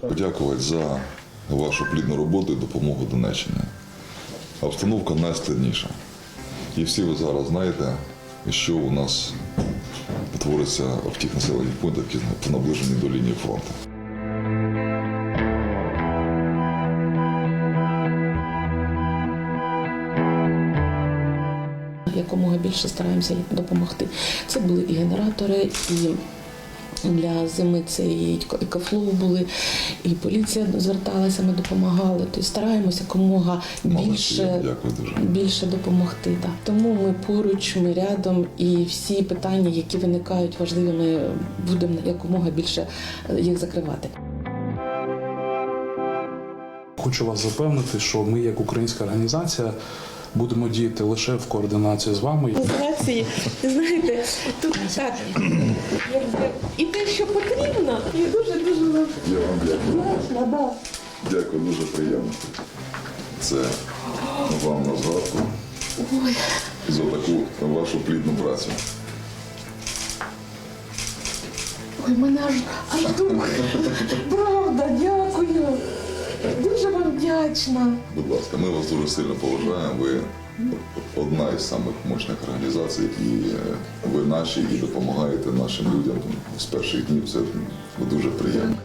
Подякувати за вашу плідну роботу і допомогу Донеччині. Обстановка найскладніша. І всі ви зараз знаєте, що у нас твориться в тих населених пунктах, які наближені до лінії фронту. Якомога більше стараємося їм допомогти. Це були і генератори, і для зими це і екофлоу були, і поліція зверталася, ми допомагали. Тобто стараємося якомога більше, більше допомогти. Так. Тому ми поруч, ми рядом, і всі питання, які виникають важливі, ми будемо якомога більше е, їх закривати. Хочу вас запевнити, що ми, як українська організація, будемо діяти лише в координації з вами. Операції, знаєте, тут так і те, що потрібно, і дуже дуже вам дякую. Дякую, дуже приємно. Це вам на згадку за таку вашу плідну працю. Ой, мене аж аж дух. вам. Будь ласка, ми вас дуже сильно поважаємо. Ви одна із самих мощних організацій, які е, ви наші і допомагаєте нашим людям з перших днів. Це дуже приємно.